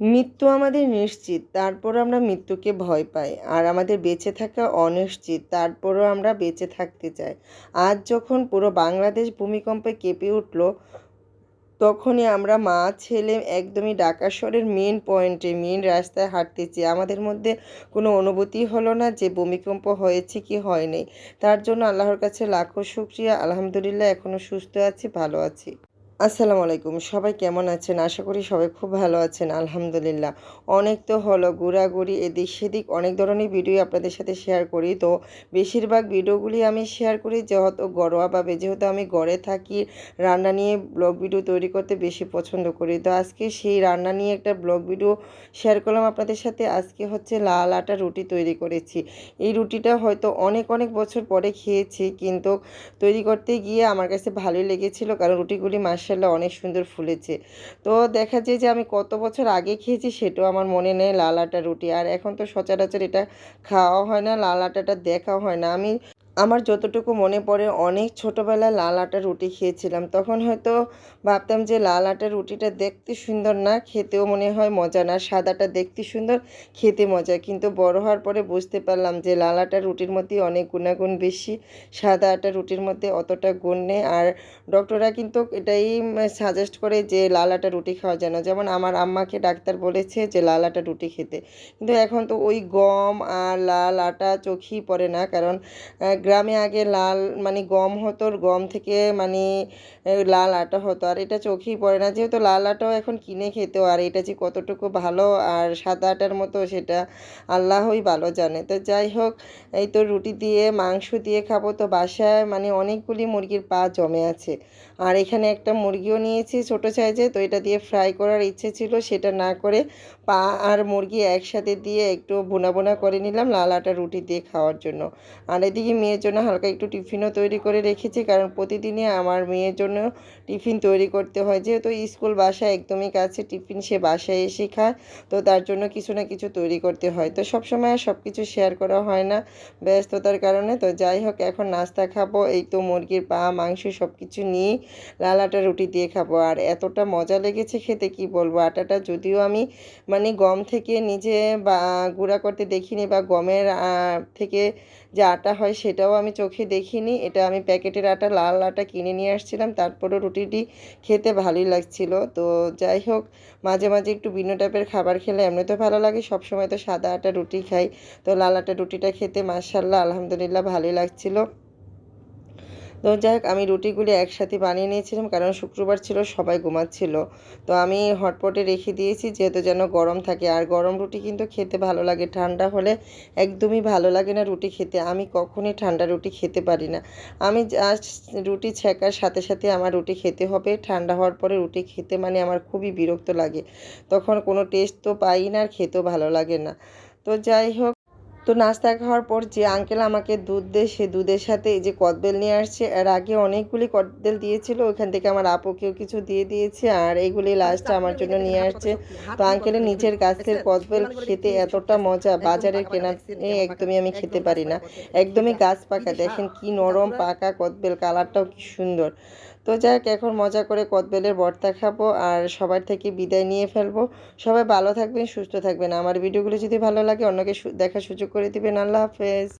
মৃত্যু আমাদের নিশ্চিত তারপর আমরা মৃত্যুকে ভয় পাই। আর আমাদের বেঁচে থাকা অনিশ্চিত, তারপরও আমরা বেঁচে থাকতে চাই। আজ যখন পুরো বাংলাদেশ ভূমিকম্পে কেঁপে উঠল, তখনই আমরা মা, ছেলে একদমই ঢাকা শহরের মেন পয়েন্টে মেন রাস্তায় হাঁটতেছি। আমাদের মধ্যে কোনো অনুভূতি হলো না যে ভূমিকম্প হয়েছে কি হয়নি। তার জন্য আল্লাহর কাছে লাখো শুক্রিয়া। আলহামদুলিল্লাহ এখনও সুস্থ আছি, ভালো আছি। আসসালামু আলাইকুম। সবাই কেমন আছেন? আশা করি সবাই খুব ভালো আছেন, আলহামদুলিল্লাহ। অনেক তো হলো ঘোরাঘুরি, এদিক সেদিক অনেক ধরনের ভিডিও আপনাদের সাথে শেয়ার করি। তো বেশিরভাগ ভিডিওগুলি আমি শেয়ার করি যেহেতু ঘরোয়াভাবে যেহেতু আমি ঘরে থাকি, রান্না নিয়ে ব্লগ ভিডিও তৈরি করতে বেশি পছন্দ করি। তো আজকে সেই রান্না নিয়ে একটা ব্লগ ভিডিও শেয়ার করলাম আপনাদের সাথে। আজকে হচ্ছে লাল আটা রুটি তৈরি করেছি। এই রুটিটা হয়তো অনেক অনেক বছর পরে খেয়েছি, কিন্তু তৈরি করতে গিয়ে আমার কাছে ভালোই লেগেছিল, কারণ রুটিগুলি মাস মার্শাল্লাহ অনেক সুন্দর ফুলেছে। তো দেখা যায় যে আমি কত বছর আগে খেয়েছি সেটাও আমার মনে নেই, লাল আটা রুটি। আর এখন তো সচরাচর এটা খাওয়া হয় না, লাল আটাটা দেখাও হয় না। আমি আমার যতটুকু মনে পড়ে, অনেক ছোটোবেলায় লাল আটা রুটি খেয়েছিলাম। তখন হয়তো ভাবতাম যে লাল আটার রুটিটা দেখতে সুন্দর না, খেতেও মনে হয় মজা না। সাদাটা দেখতে সুন্দর, খেতে মজা। কিন্তু বড় হওয়ার পরে বুঝতে পারলাম যে লাল আটা রুটির মধ্যে অনেক গুণাগুণ বেশি। সাদা আটা রুটির মধ্যে অতটা গুণ নেই। আর ডক্টররা কিন্তু এটাই সাজেস্ট করে যে লাল আটা রুটি খাওয়া যেন যেমন আমার আম্মাকে ডাক্তার বলেছে যে লাল আটা রুটি খেতে। কিন্তু এখন তো ওই গম আর লাল আটা চোখেই পড়ে না। কারণ গ্রামে আগে লাল মানে গম হতো গম থেকে মানে লাল আটা হতো। আর এটা চোখেই পড়ে না, যেহেতু লাল আটাও এখন কিনে খেতেও, আর এটা যে কতটুকু ভালো আর সাদা আটার মতো, সেটা আল্লাহই ভালো জানে। তো যাই হোক, এই তো রুটি দিয়ে, মাংস দিয়ে খাব, তো বাসায় মানে অনেকগুলি মুরগির পা জমে আছে। আর এখানে একটা মুরগিও নিয়েছি ছোটো সাইজে, তো এটা দিয়ে ফ্রাই করার ইচ্ছে ছিল, সেটা না করে পা আর মুরগি একসাথে দিয়ে একটু বোনা বোনা করে নিলাম লাল আটা রুটি দিয়ে খাওয়ার জন্য। আর এদিকে মেয়ের জন্য হালকা একটু টিফিনও তৈরি করে রেখেছি, কারণ প্রতিদিনই আমার মেয়ের জন্য টিফিন তৈরি করতে হয়। যেহেতু স্কুল বাসা একদমই কাছে টিফিন, সে বাসায় এসে খায়, তো তার জন্য কিছু না কিছু তৈরি করতে হয়। তো সবসময় সব কিছু শেয়ার করা হয় না ব্যস্ততার কারণে। তো যাই হোক, এখন নাস্তা খাব, এই তো মুরগির পা, মাংস সব কিছু নিয়ে লাল আটা রুটি দিয়ে খাব। আর এতটা মজা লেগেছে খেতে, কি বলব? আটাটা যদিও আমি মানে গম থেকে নিজে বা, গুঁড়া করতে দেখিনি বা গমের থেকে যে আটা হয় সেটাও আমি চোখে দেখিনি। এটা আমি প্যাকেটের আটা, লাল আটা কিনে নিয়ে আসছিলাম। তারপরেও রুটিটি খেতে ভালোই লাগছিল। তো যাই হোক, মাঝে মাঝে একটু ভিন্ন টাইপের খাবার খেলে এমনি তো ভালো লাগে। সবসময় তো সাদা আটা রুটি খাই। তো লাল আটা রুটিটা খেতে মাসাল্লাহ আলহামদুলিল্লাহ ভালোই লাগছিল। তো যাই হোক আমি রুটিগুলি একসাথে বানিয়ে নিয়েছিলাম, কারণ শুক্রবার ছিল, সবাই ঘুমাচ্ছিল। তো আমি হটপটে রেখে দিয়েছি, যেহেতু যেন গরম থাকে। আর গরম রুটি কিন্তু খেতে ভালো লাগে, ঠান্ডা হলে একদমই ভালো লাগে না রুটি খেতে। আমি কখনই ঠান্ডা রুটি খেতে পারি না। আমি জাস্ট রুটি ছেঁকার সাথে সাথে আমার রুটি খেতে হবে। ঠান্ডা হওয়ার পরে রুটি খেতে মানে আমার খুবই বিরক্ত লাগে। তখন কোনো টেস্ট তো পাই না আর খেতেও ভালো লাগে না। তো যাই হোক তো নাস্তা খাওয়ার পর যে আঙ্কেল আমাকে দুধ দেয় সে দুধের সাথে এই যে কদবেল নিয়ে আসছে। এর আগে অনেকগুলি কদবেল দিয়েছিল ওইখান থেকে আমার আপুকেও কিছু দিয়ে দিয়েছে আর এইগুলি লাস্টে আমার জন্য নিয়ে আসছে। তো আঙ্কেলের নিজের গাছের কদবেল খেতে এতটা মজা বাজারের কেনা একদমই আমি খেতে পারি না। একদমই গাছ পাকা দেখেন কি নরম পাকা কদবেল কালারটাও কি সুন্দর। তো যাক, এখন মজা করে কদবেলের বর্তা খাব আর সবার থেকে বিদায় নিয়ে ফেলব। সবাই ভালো থাকবেন, সুস্থ থাকবেন। আমার ভিডিওগুলো যদি ভালো লাগে, অন্যকে দেখার সুযোগ করে দিবেন। আল্লাহ হাফেজ।